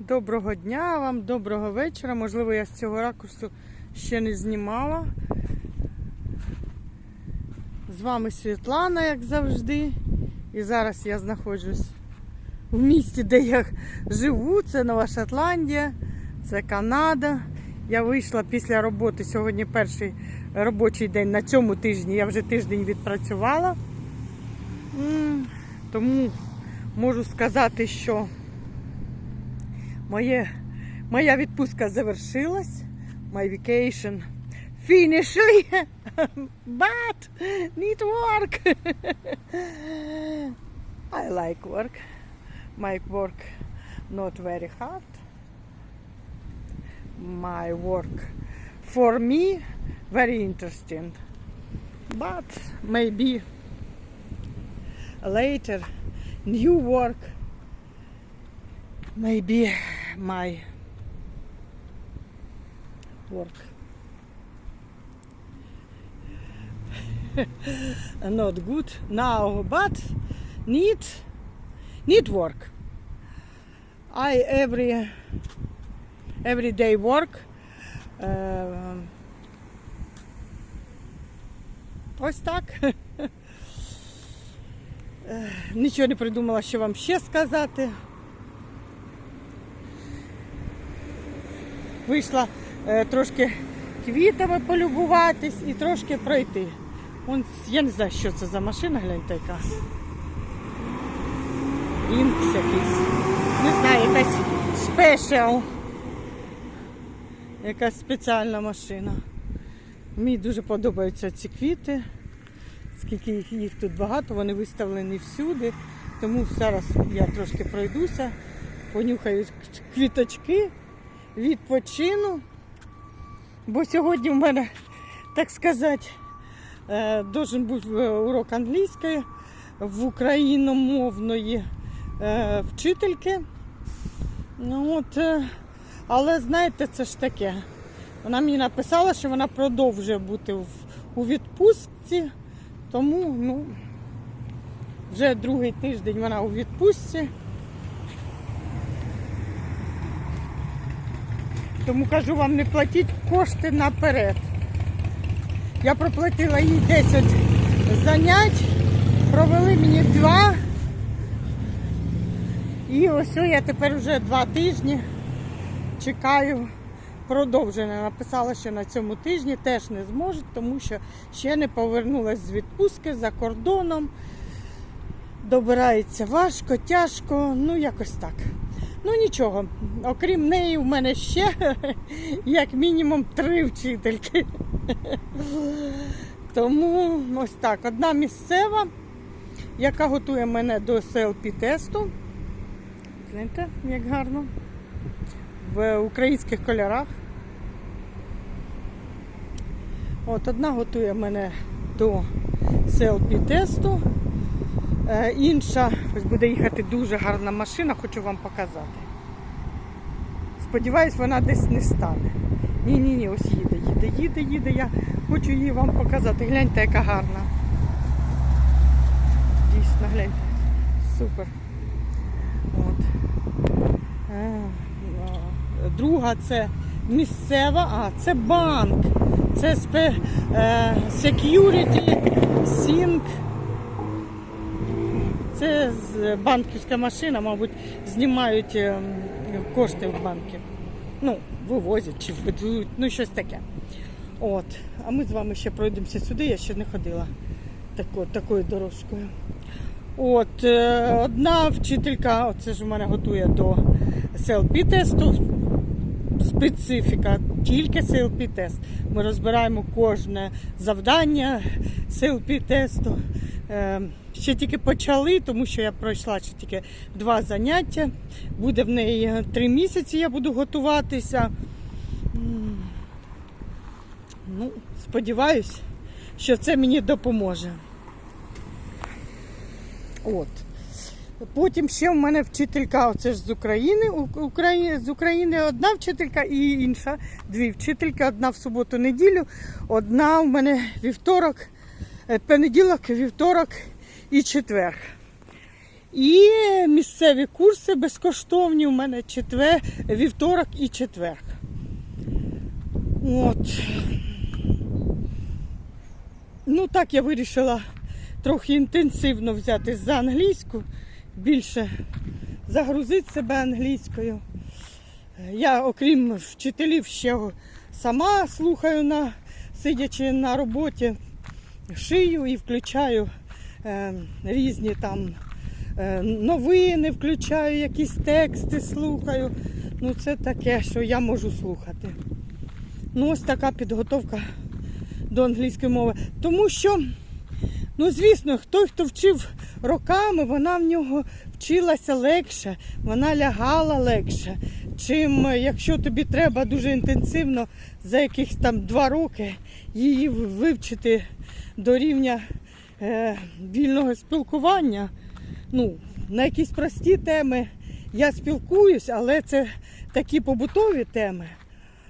Доброго дня вам, доброго вечора. Можливо, я з цього ракурсу ще не знімала. З вами Світлана, як завжди. І зараз я знаходжусь в місті, де я живу. Це Нова Шотландія, це Канада. Я вийшла після роботи. Сьогодні перший робочий день на цьому тижні. Я вже тиждень відпрацювала. Тому можу сказати, що моє, моя відпустка завершилась. My vacation finishly, but need work. I like work. My work not very hard. My work for me very interesting. But maybe later new work maybe my work not good now but need need work i every every day work uh, ось так Е, Нічого не придумала, що вам ще сказати. Вийшла е, трошки квітами полюбуватись і трошки пройти. Вон, я не знаю, що це за машина, гляньте яка. Інкс якийсь. Не знаю, якась спешіал. Якась спеціальна машина. Мені дуже подобаються ці квіти. Скільки їх, їх тут багато, вони виставлені всюди. Тому зараз я трошки пройдуся, понюхаю квіточки, відпочину. Бо сьогодні в мене, так сказати, е, должен бути е, урок англійської в україномовної е, вчительки. Ну, от, але знаєте, це ж таке. Вона мені написала, що вона продовжує бути в, у відпустці. Тому ну, вже другий тиждень вона у відпустці. Тому кажу вам, не платіть кошти наперед. Я проплатила їй 10 занять, провели мені два. І ось я тепер вже два тижні чекаю продовження. Написала, що на цьому тижні теж не зможуть, тому що ще не повернулася з відпустки за кордоном. Добирається важко, тяжко, ну якось так. Ну нічого, окрім неї, в мене ще як мінімум три вчительки. Тому ось так. Одна місцева, яка готує мене до СЛП тесту. Гляньте, як гарно. В українських кольорах. От одна готує мене до селфі тесту. Е, інша ось буде їхати дуже гарна машина, хочу вам показати. Сподіваюсь, вона десь не стане. Ні-ні, ні, ось їде, їде, їде, їде. Я хочу її вам показати. Гляньте, яка гарна. Дійсно, гляньте. Супер. От. Е, е, Друга це місцева, а це банк. Це е, Security Sync. Це банківська машина, мабуть, знімають е, кошти в банки. Ну, вивозять чи видають, ну щось таке. От. А ми з вами ще пройдемося сюди, я ще не ходила тако, такою дорожкою. От, е, одна вчителька, оце ж у мене готує до СЛП тесту. Специфіка, тільки СЛП тест. Ми розбираємо кожне завдання СЛП тесту. Е, ще тільки почали, тому що я пройшла ще тільки два заняття. Буде в неї три місяці, я буду готуватися. Ну, сподіваюсь, що це мені допоможе. От. Потім ще в мене вчителька, оце ж з України, Украї- з України одна вчителька і інша. Дві вчительки, одна в суботу-неділю, одна в мене вівторок, понеділок, вівторок і четвер. І місцеві курси безкоштовні у мене четвер, вівторок і четверг. От. Ну так я вирішила трохи інтенсивно взяти за англійську, більше загрузити себе англійською. Я, окрім вчителів, ще сама слухаю на сидячи на роботі, шию і включаю е, різні там е, новини, включаю якісь тексти, слухаю. Ну, це таке, що я можу слухати. Ну, ось така підготовка до англійської мови. Тому що, ну, звісно, той, хто вчив роками, вона в нього вчилася легше, вона лягала легше. Чим е, якщо тобі треба дуже інтенсивно за якихось там два роки її вивчити до рівня е, вільного спілкування. Ну, на якісь прості теми я спілкуюсь, але це такі побутові теми.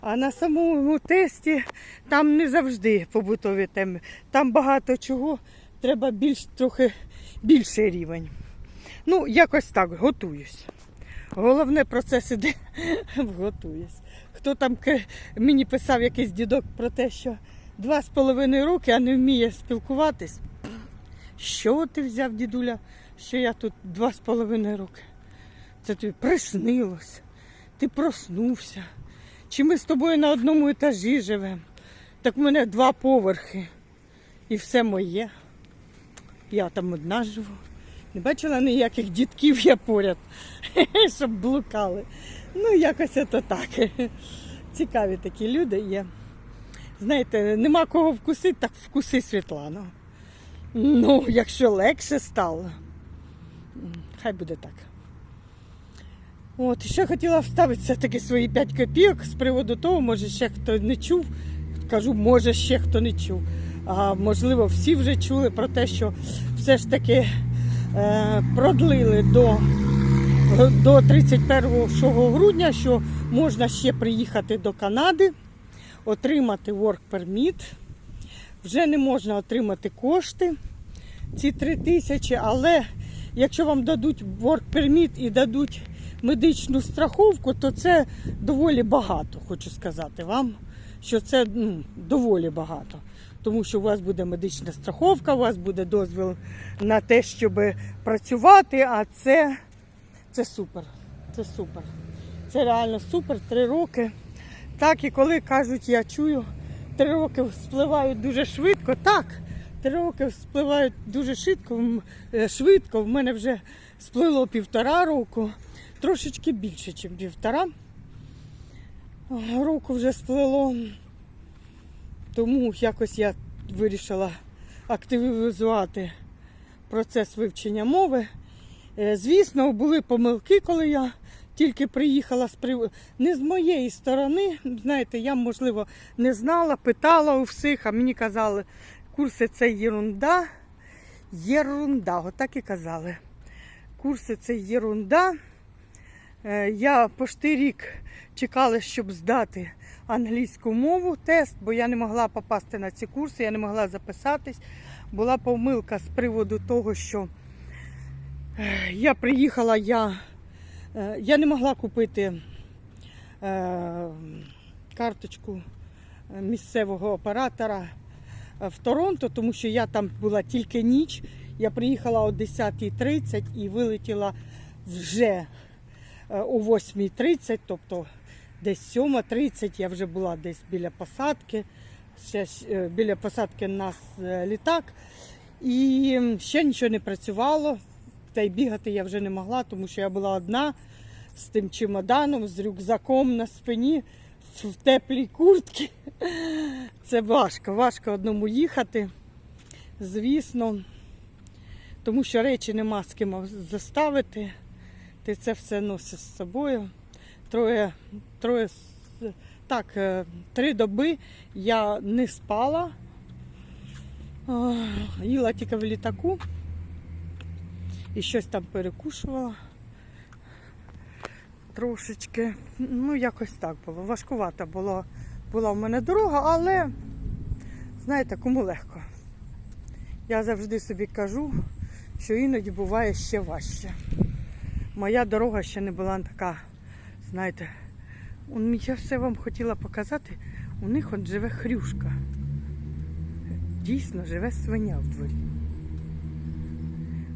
А на самому тесті там не завжди побутові теми. Там багато чого треба більш трохи більший рівень. Ну, якось так, готуюсь. Головне процес іде, готуюсь. Хто там мені писав якийсь дідок про те, що два з половиною роки, а не вміє спілкуватись. Що ти взяв, дідуля, що я тут два з половиною роки? Це тобі приснилось. Ти проснувся. Чи ми з тобою на одному етажі живемо? Так в мене два поверхи. І все моє. Я там одна живу. Не бачила ніяких дітків я поряд, щоб блукали. Ну, якось це так. Цікаві такі люди є. Знаєте, нема кого вкусити, так вкуси Світлану. Ну, якщо легше стало, хай буде так. От, ще хотіла вставити все-таки свої 5 копійок з приводу того, може ще хто не чув. Кажу, може ще хто не чув. А можливо, всі вже чули про те, що все ж таки е, продлили до, до 31 грудня, що можна ще приїхати до Канади, отримати work permit. Вже не можна отримати кошти, ці 3 тисячі, але якщо вам дадуть work permit і дадуть медичну страховку, то це доволі багато, хочу сказати вам, що це ну, доволі багато. Тому що у вас буде медична страховка, у вас буде дозвіл на те, щоб працювати, а це, це супер. Це супер. Це реально супер. Три роки. Так, і коли кажуть, я чую, три роки спливають дуже швидко. Так, три роки спливають дуже швидко. Е, швидко. В мене вже сплило півтора року, трошечки більше, ніж півтора. Року вже сплило. Тому якось я вирішила активізувати процес вивчення мови. Е, Звісно, були помилки, коли я тільки приїхала з прив... не з моєї сторони. Знаєте, я, можливо, не знала, питала у всіх, а мені казали, курси це єрунда. Єрунда, отак і казали. Курси це єрунда. Е, Я пошти рік чекала, щоб здати англійську мову тест, бо я не могла попасти на ці курси, я не могла записатись. Була помилка з приводу того, що е, я приїхала, я, я не могла купити е, карточку е, місцевого оператора е, в Торонто, тому що я там була тільки ніч. Я приїхала о 10.30 і вилетіла вже е, о 8.30, тобто десь 7.30 я вже була десь біля посадки. Ще е, біля посадки нас е, літак. І ще нічого не працювало. Та й бігати я вже не могла, тому що я була одна з тим чемоданом, з рюкзаком на спині в теплій куртці. Це важко, важко одному їхати. Звісно, тому що речі нема з ким заставити. Ти це все носиш з собою. Троє, троє, так, е, три доби я не спала. Їла тільки в літаку і щось там перекушувала трошечки. Ну, якось так було. Важкувата була, була в мене дорога, але знаєте, кому легко. Я завжди собі кажу, що іноді буває ще важче. Моя дорога ще не була така, знаєте, я все вам хотіла показати. У них от живе хрюшка. Дійсно живе свиня в дворі.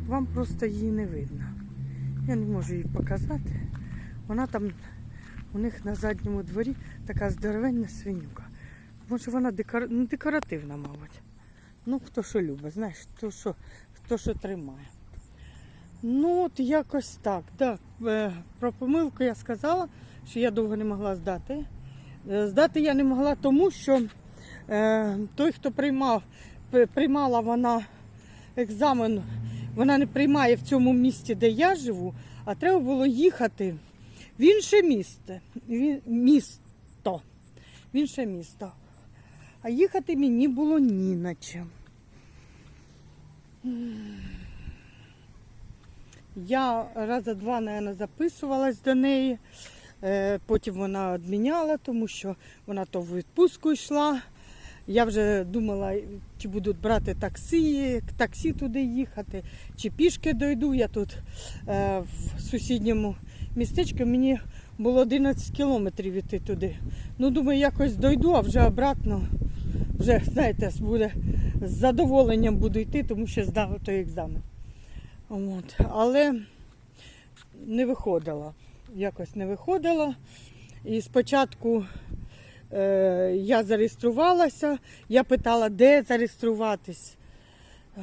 Вам просто її не видно. Я не можу її показати. Вона там у них на задньому дворі така здоровенна свинюка. Може вона декор... ну, декоративна, мабуть. Ну, хто що любить, знаєш, хто що, хто що тримає. Ну, от якось так. так. Е, Про помилку я сказала, що я довго не могла здати. Е, Здати я не могла тому, що е, той, хто приймав, приймала вона екзамен, вона не приймає в цьому місті, де я живу, а треба було їхати в інше місце. Місто. В інше місто. А їхати мені було ні на чим. Я раза два, мабуть, записувалась до неї. Е, Потім вона відміняла, тому що вона то в відпустку йшла. Я вже думала, чи будуть брати таксі, таксі туди їхати, чи пішки дойду. Я тут е, в сусідньому містечку мені було 11 кілометрів іти туди. Ну, думаю, якось дойду, а вже обратно, вже, знаєте, буде з задоволенням буду йти, тому що здав той екзамен. От. Але не виходила. Якось не виходила. І спочатку я зареєструвалася, я питала, де зареєструватись. Е,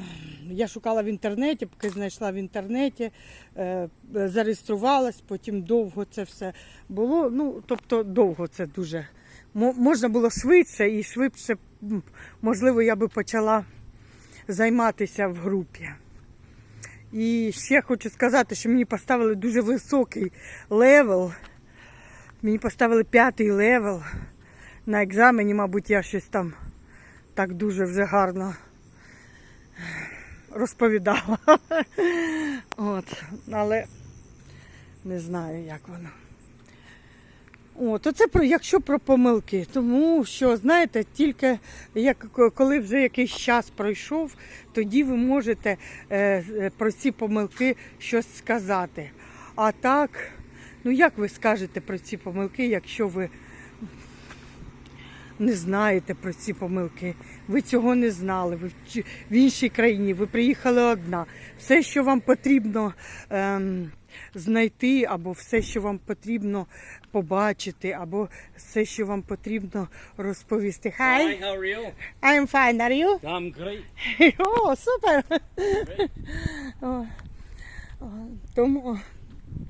Я шукала в інтернеті, поки знайшла в інтернеті, е, зареєструвалась, потім довго це все було. Ну, тобто довго це дуже. Можна було швидше і швидше, можливо, я би почала займатися в групі. І ще хочу сказати, що мені поставили дуже високий левел. Мені поставили п'ятий левел. На екзамені, мабуть, я щось там так дуже вже гарно розповідала. От, але не знаю, як воно. От, оце про якщо про помилки, тому що знаєте, тільки як коли вже якийсь час пройшов, тоді ви можете е, про ці помилки щось сказати. А так, ну як ви скажете про ці помилки, якщо ви не знаєте про ці помилки, ви цього не знали, ви в іншій країні, ви приїхали одна. Все, що вам потрібно ем, знайти, або все, що вам потрібно побачити, або все, що вам потрібно розповісти. Hi, Hi, how are you? I'm fine, are you? I'm great. О, супер! О, о, Тому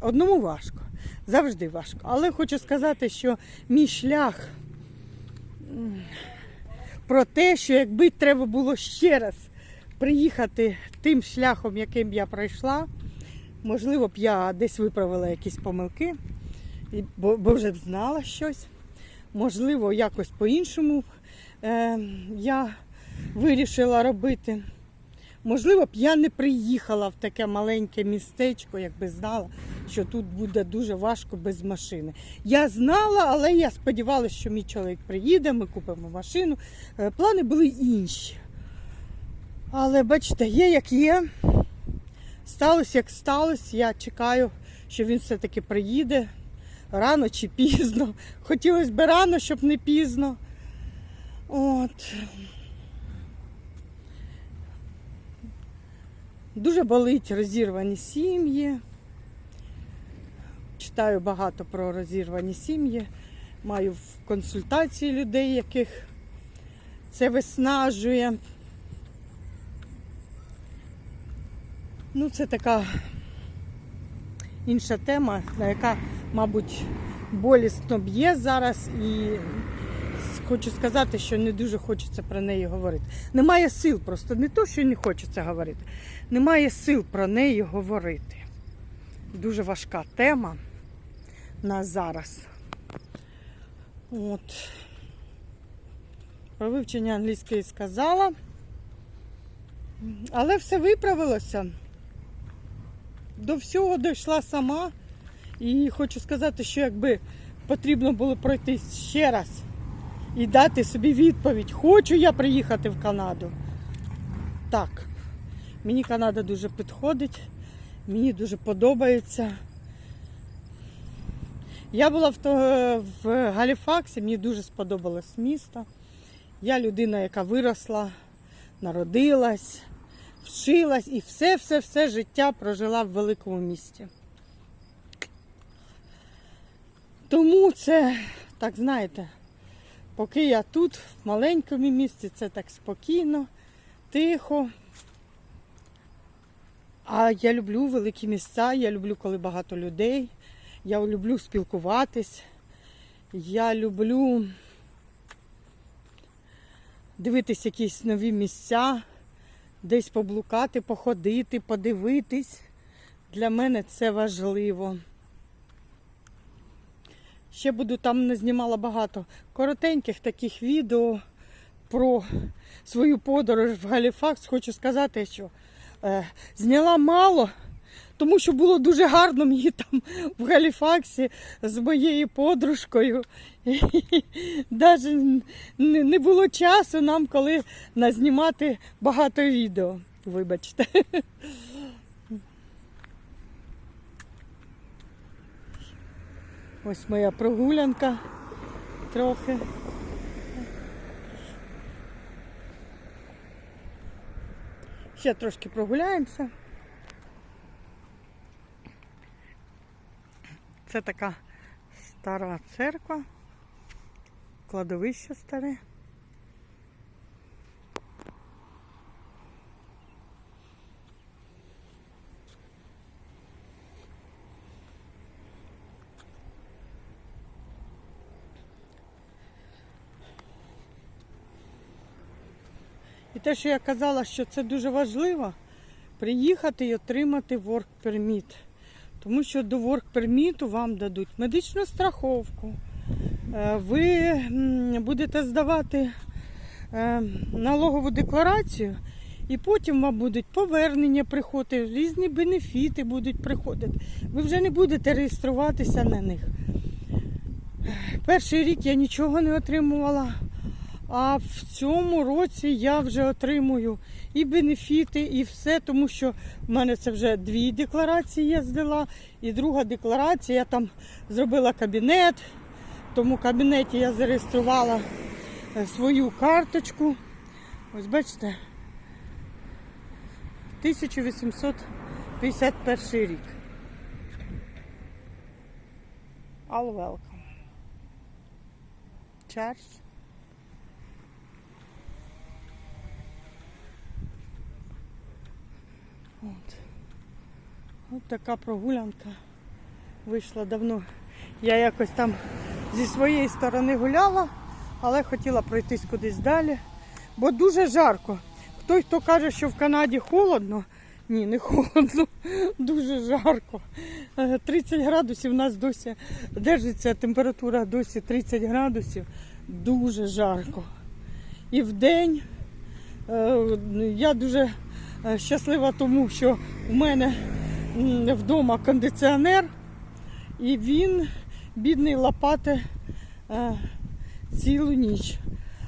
одному важко, завжди важко. Але хочу сказати, що мій шлях про те, що якби треба було ще раз приїхати тим шляхом, яким я пройшла, можливо б я десь виправила якісь помилки, бо, вже б знала щось. Можливо, якось по-іншому е, я вирішила робити. Можливо б я не приїхала в таке маленьке містечко, якби знала, що тут буде дуже важко без машини. Я знала, але я сподівалася, що мій чоловік приїде, ми купимо машину. Е, Плани були інші. Але бачите, є як є. Сталося, як сталося. Я чекаю, що він все-таки приїде рано чи пізно. Хотілося б рано, щоб не пізно. От. Дуже болить розірвані сім'ї. Читаю багато про розірвані сім'ї. Маю в консультації людей, яких це виснажує. Ну, це така інша тема, на яка, мабуть, болісно б'є зараз і хочу сказати, що не дуже хочеться про неї говорити. Немає сил просто, не то, що не хочеться говорити. Немає сил про неї говорити. Дуже важка тема на зараз. От. Про вивчення англійської сказала. Але все виправилося. До всього дійшла сама. І хочу сказати, що якби потрібно було пройти ще раз і дати собі відповідь, хочу я приїхати в Канаду. Так. Мені Канада дуже підходить, мені дуже подобається. Я була в, то- в Галіфаксі, мені дуже сподобалось місто. Я людина, яка виросла, народилась, вчилась і все-все-все життя прожила в великому місті. Тому це, так знаєте, поки я тут, в маленькому місті, це так спокійно, тихо. А я люблю великі місця, я люблю, коли багато людей. Я люблю спілкуватись. Я люблю дивитись якісь нові місця, десь поблукати, походити, подивитись. Для мене це важливо. Ще буду там не знімала багато коротеньких таких відео про свою подорож в Галіфакс. Хочу сказати, що е, зняла мало, тому що було дуже гарно мені там в Галіфаксі з моєю подружкою. Навіть не, було часу нам, коли назнімати багато відео. Вибачте. Ось моя прогулянка трохи. Ще трошки прогуляємося. Це така стара церква, кладовище старе. І те, що я казала, що це дуже важливо, приїхати і отримати work permit. Тому що до work permit вам дадуть медичну страховку. Е, Ви будете здавати е, налогову декларацію, і потім вам будуть повернення приходити, різні бенефіти будуть приходити. Ви вже не будете реєструватися на них. Перший рік я нічого не отримувала. А в цьому році я вже отримую і бенефіти, і все, тому що в мене це вже дві декларації я здала. І друга декларація, я там зробила кабінет. В тому кабінеті я зареєструвала е, свою карточку. Ось бачите, 1851 рік. All welcome. Church. От. От така прогулянка вийшла давно. Я якось там зі своєї сторони гуляла, але хотіла пройтись кудись далі. Бо дуже жарко. Хтось, хто каже, що в Канаді холодно. Ні, не холодно, дуже жарко. Е, 30 градусів у нас досі держиться температура досі 30 градусів. Дуже жарко. І в день е, я дуже е, щаслива тому, що у мене вдома кондиціонер, і він, бідний, лопати е, цілу ніч.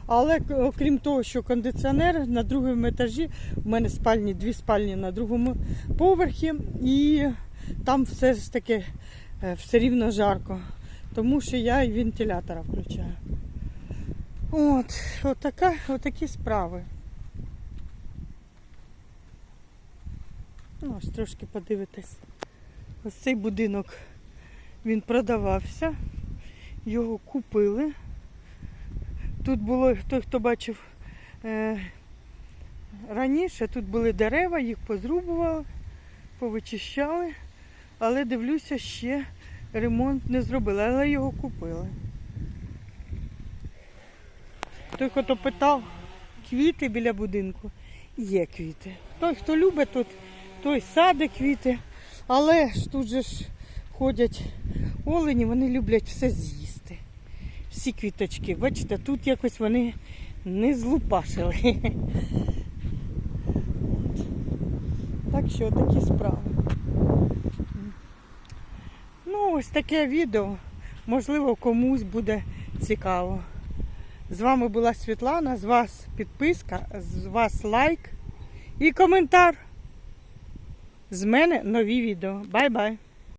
Але окрім того, що кондиціонер на другому етажі, у мене спальні, дві спальні на другому поверхі, і там все ж таки е, все рівно жарко, тому що я і вентилятора включаю. От, отака, отакі справи. Ну, ось трошки подивитись. Ось цей будинок він продавався, його купили. Тут було, той, хто бачив е, раніше, тут були дерева, їх позрубували, повичищали, але дивлюся, ще ремонт не зробили, але його купили. Той, хто питав, квіти біля будинку, є квіти. Той, хто любить тут, той саде квіти, але ж тут же ж ходять олені, вони люблять все з'їсти. Всі квіточки. Бачите, тут якось вони не злупашили. Так що такі справи. Ну, ось таке відео. Можливо, комусь буде цікаво. З вами була Світлана, з вас підписка, з вас лайк і коментар. З мене нові відео. Бай-бай!